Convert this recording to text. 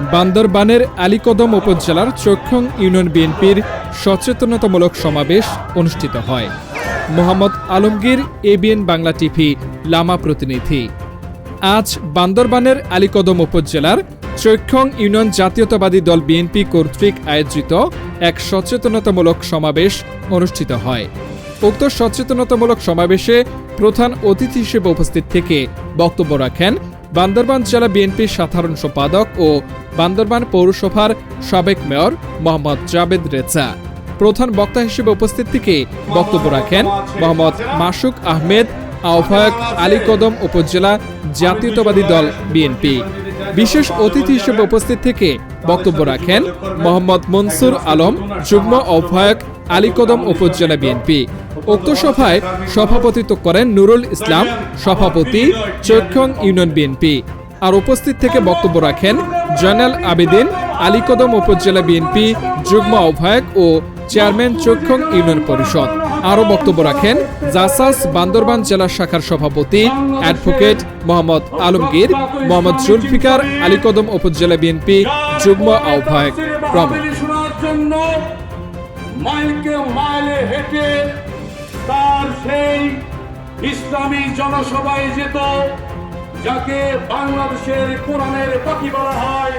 বান্দরবানের আলীকদম উপজেলার চক্ষং ইউনিয়ন বিএনপির সচেতনতামূলক সমাবেশ অনুষ্ঠিত হয়। মোহাম্মদ আলমগীর এবিএন বাংলা টিভি, লামা প্রতিনিধি। আজ বান্দরবানের আলীকদম উপজেলার চৈক্ষং ইউনিয়ন জাতীয়তাবাদী দল বিএনপি কর্তৃক আয়োজিত এক সচেতনতামূলক সমাবেশ অনুষ্ঠিত হয়। উক্ত সচেতনতামূলক সমাবেশে প্রধান অতিথি হিসেবে উপস্থিত থেকে বক্তব্য রাখেন বান্দরবান জেলা বিএনপির সাধারণ সম্পাদক ও বান্দরবান পৌরসভার সাবেক মেয়র মোহাম্মদ জাবেদ রেজা। প্রধান বক্তা হিসেবে উপস্থিত থেকে বক্তব্য রাখেন মোহাম্মদ মাসুক আহমেদ, আহ্বায়ক আলীকদম উপজেলা জাতীয়তাবাদী দল বিএনপি। বিশেষ অতিথি হিসেবে উপস্থিত থেকে বক্তব্য রাখেন মোহাম্মদ মনসুর আলম, যুগ্ম আহ্বায়ক আলীকদম উপজেলা বিএনপি। উক্ত সভায় সভাপতিত্ব করেন নুরুল ইসলাম, সভাপতি চৈক্ষং ইউনিয়ন বিএনপি। আর উপস্থিত থেকে বক্তব্য রাখেন জয়নাল আবেদিন আলীকদম উপজেলা বিএনপি যুগ্ম আহ্বায়ক ও চেয়ারম্যান চক্ষং ইউনিয়ন পরিষদ। আরও বক্তব্য রাখেন জাসাস বান্দরবান জেলা শাখার সভাপতি অ্যাডভোকেট মোহাম্মদ আলমগীর, মোহাম্মদ জুলফিকার আলীকদম উপজেলা বিএনপি যুগ্ম আহ্বায়ক প্রমুখ। মাইলকে মাইলে হেঁটে তার সেই ইসলামী জনসভায় যেত যাকে বাংলাদেশের কোরআনের পাখি বলা হয়।